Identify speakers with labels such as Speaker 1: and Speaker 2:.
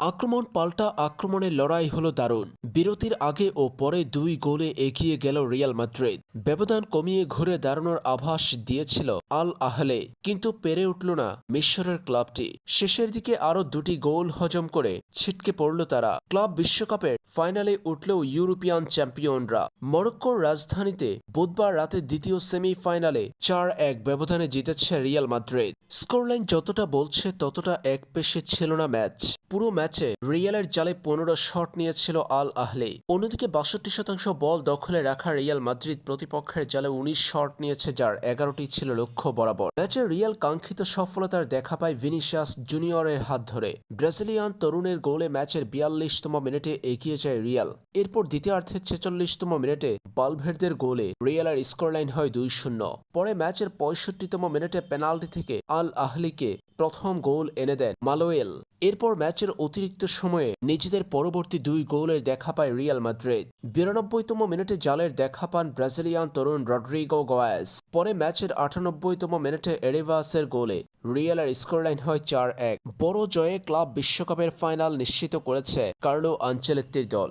Speaker 1: আক্রমণ পাল্টা আক্রমণের লড়াই হলো দারুণ। বিরতির আগে ও পরে দুই গোলে এগিয়ে গেল রিয়াল মাদ্রিদ। ব্যবধান কমিয়ে ঘুরে দাঁড়ানোর আভাস দিয়েছিল আল আহলে, কিন্তু পেরে উঠল না মিশরের ক্লাবটি। শেষের দিকে আরও দুটি গোল হজম করে ছিটকে পড়ল তারা। ক্লাব বিশ্বকাপের ফাইনালে উঠলেও ইউরোপিয়ান চ্যাম্পিয়নরা। মরক্কোর রাজধানীতে বুধবার রাতে দ্বিতীয় সেমিফাইনালে চার এক ব্যবধানে জিতেছে রিয়াল মাদ্রিদ। স্কোরলাইন যতটা বলছে ততটা এক পেশে ছিল না ম্যাচ। পুরো ম্যাচে রিয়ালের জালে পনেরো শট নিয়েছিল আল আহলে। অন্যদিকে বাষট্টি শতাংশ বল দখলে রাখা রিয়াল মাদ্রিদ প্রতিপক্ষের জালে উনিশ শট নিয়েছে, যার এগারোটি ছিল লক্ষ্য বরাবর। ম্যাচে রিয়াল কাঙ্ক্ষিত সফলতার দেখা পায় ভিনিসিয়াস জুনিয়রের হাত ধরে। ব্রাজিলিয়ান তরুণের গোলে ম্যাচের বিয়াল্লিশতম মিনিটে এগিয়ে যায় রিয়াল। এরপর দ্বিতীয়ার্ধের ছেচল্লিশতম মিনিটে বালভেরদের গোলে রিয়ালের স্কোরলাইন হয় দুই শূন্য। পরে ম্যাচের পঁয়ষট্টিতম মিনিটে পেনাল্টি থেকে আল আহলিকে প্রথম গোল এনে দেন মালোয়েল। এরপর ম্যাচের অতিরিক্ত সময়ে নিজেদের পরবর্তী দুই গোলের দেখা পায় রিয়াল মাদ্রিদ। বিরানব্বইতম মিনিটে জালের দেখা পান ব্রাজিলিয়ান তরুণ রড্রিগো গোয়াস। পরে ম্যাচের আটানব্বইতম মিনিটে এরিভাসের গোলে রিয়ালের স্কোরলাইন হয় চার এক। বড় জয়ে ক্লাব বিশ্বকাপের ফাইনাল নিশ্চিত করেছে কার্লো আঞ্চেলেত্তির দল।